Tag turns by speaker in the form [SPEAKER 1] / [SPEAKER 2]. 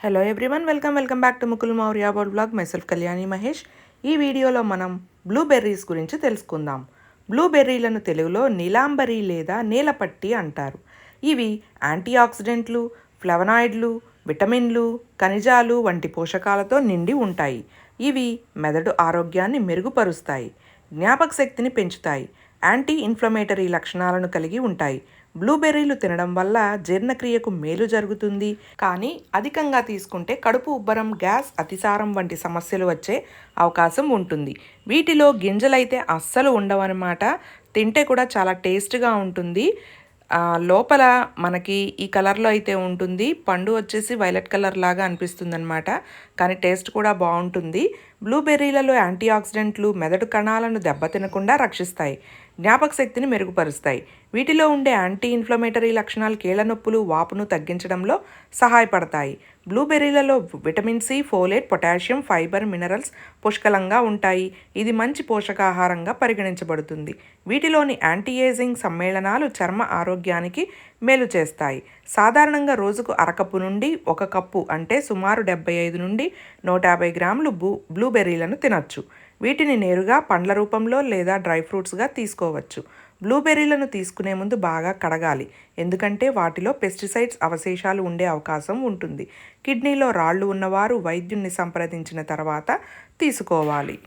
[SPEAKER 1] Hello everyone welcome welcome back to Mukul Maurya Bol blog myself Kalyani Mahesh ఈ వీడియోలో మనం blueberries గురించి తెలుసుకుందాం. బ్లూబెర్రీలను తెలుగులో నీలాంబరి లేదా నీలపట్టి అంటారు. ఇవి యాంటీ ఆక్సిడెంట్లు ఫ్లవనాయిడ్లు విటమిన్లు ఖనిజాలు వంటి పోషకాలతో నిండి ఉంటాయి. ఇవి మెదడు ఆరోగ్యాన్ని మెరుగుపరుస్తాయి జ్ఞాపక శక్తిని పెంచుతాయి యాంటీ ఇన్ఫ్లమేటరీ లక్షణాలను కలిగి ఉంటాయి. బ్లూబెర్రీలు తినడం వల్ల జీర్ణక్రియకు మేలు జరుగుతుంది. కానీ అధికంగా తీసుకుంటే కడుపు ఉబ్బరం గ్యాస్ అతిసారం వంటి సమస్యలు వచ్చే అవకాశం ఉంటుంది. వీటిలో గింజలైతే అస్సలు ఉండవన్నమాట. తింటే కూడా చాలా టేస్ట్గా ఉంటుంది. లోపల మనకి ఈ కలర్లో అయితే ఉంటుంది. పండు వచ్చేసి వైలెట్ కలర్ లాగా అనిపిస్తుంది అనమాట కానీ టేస్ట్ కూడా బాగుంటుంది. బ్లూబెర్రీలలో యాంటీ ఆక్సిడెంట్లు మెదడు కణాలను దెబ్బతినకుండా రక్షిస్తాయి. జ్ఞాపక శక్తిని మెరుగుపరుస్తాయి. వీటిలో ఉండే యాంటీ ఇన్ఫ్లమేటరీ లక్షణాలు కీళ్ళ నొప్పులు వాపును తగ్గించడంలో సహాయపడతాయి. బ్లూబెర్రీలలో vitamin C folate potassium fibre minerals పుష్కలంగా ఉంటాయి. ఇది మంచి పోషకాహారంగా పరిగణించబడుతుంది. వీటిలోని యాంటీ ఏజింగ్ సమ్మేళనాలు చర్మ ఆరోగ్యానికి మేలు చేస్తాయి. సాధారణంగా రోజుకు అరకప్పు నుండి ఒక కప్పు అంటే సుమారు డెబ్బై ఐదు నుండి నూట యాభై గ్రాములు బ్లూ బ్లూబెర్రీలను తినొచ్చు. వీటిని నేరుగా పండ్ల రూపంలో లేదా డ్రై ఫ్రూట్స్గా తీసుకోవచ్చు. బ్లూబెర్రీలను తీసుకునే ముందు బాగా కడగాలి. ఎందుకంటే వాటిలో పెస్టిసైడ్స్ అవశేషాలు ఉండే అవకాశం ఉంటుంది. కిడ్నీలో రాళ్ళు ఉన్నవారు వైద్యుణ్ణి సంప్రదించిన తర్వాత తీసుకోవాలి.